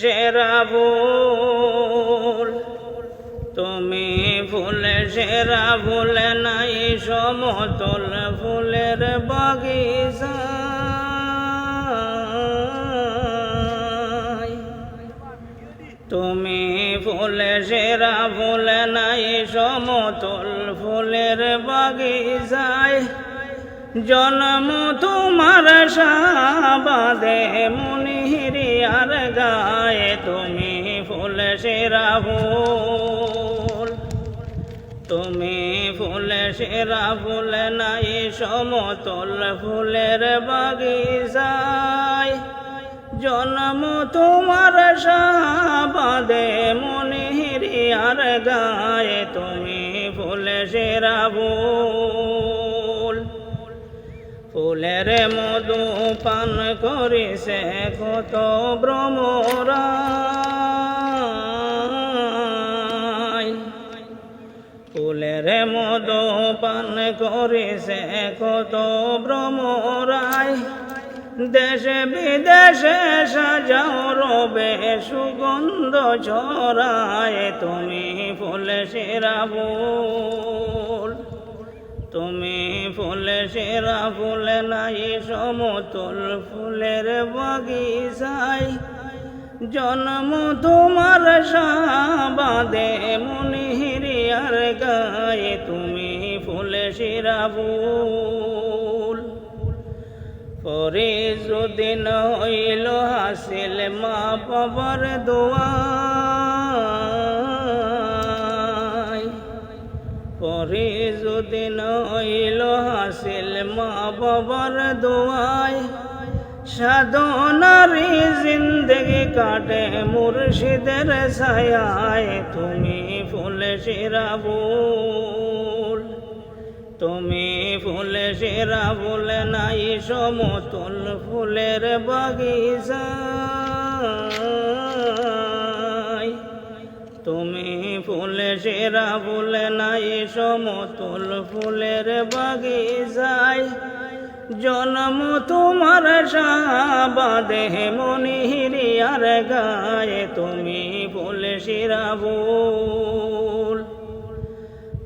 সেরা ফুল তুমি ফুলে সেরা ফুলে নাই, সমতল ফুলের বাগিচা। তুমি ফুলে সেরা ফুলে নাই, সমতল ফুলের বাগিচায়। জন্ম তোমার সাবাদে মুনিরিয়ার গায়ে তুমি ফুল সেরা তুমি ফুলে সেরা ফুলে নাই, সমতল ফুলের বাগিচায়। জন্ম তোমার সাবাদে মনিহিরিয়ার গায়ে তুমি ফুল সেরা ফুলের মধু পান করিছে কত ভ্রমরা ফুলের মধু পান করিছে কত ভ্রমরায় দেশে বিদেশে সাজাও রবে সুগন্ধ ছড়ায়, তুমি ফুলে সেরা সেরা ফুলে নাই, সমতল ফুলের বাগিচায়। জন্ম তোমার সাবাদে মনিহিরিয়ার গায়ে তুমি ফুলে সেরা ফুল। ফরিজুদ্দিন হইল হাসিল, মা বাবার দোয়া ফরিজুদ্দিন হইল হাসিল মা বাবার দোয়ায়। সাধনারি জিন্দগি কাটে মুর্শিদের ছায়ায়। তুমি ফুলে শিরাবুল, তুমি ফুলে সেরা ফুলে নাই সমতল ফুলের বাগিচা। ফুলে সেরা ফুলে নাই, সমতল ফুলের বাগিচায়। জন্ম তোমার সাবাদে মনিহিরিয়ার গায়ে তুমি ফুলে সেরা ফুল।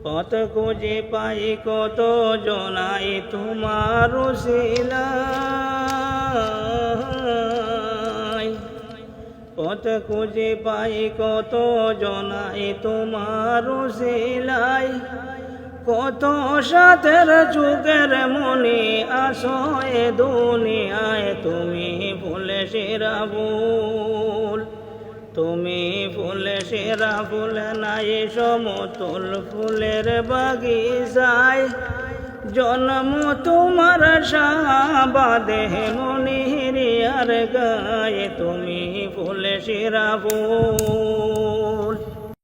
কত খুঁজে পাই কত জনাই তোমার শিলাই কত খুঁজে পাই কত জনাই তোমার সেলাই। কত সাথের যুগের মনি আসয় দুনিয়ায় তুমি ফুলে সেরা ফুল। তুমি ফুলে সেরা ফুলে নাই সমতল ফুলের বাগিচায়। জন্ম তোমার সাবাদে মনিহিরিয়ার গায়ে। তুমি ফুলে শিরাবো।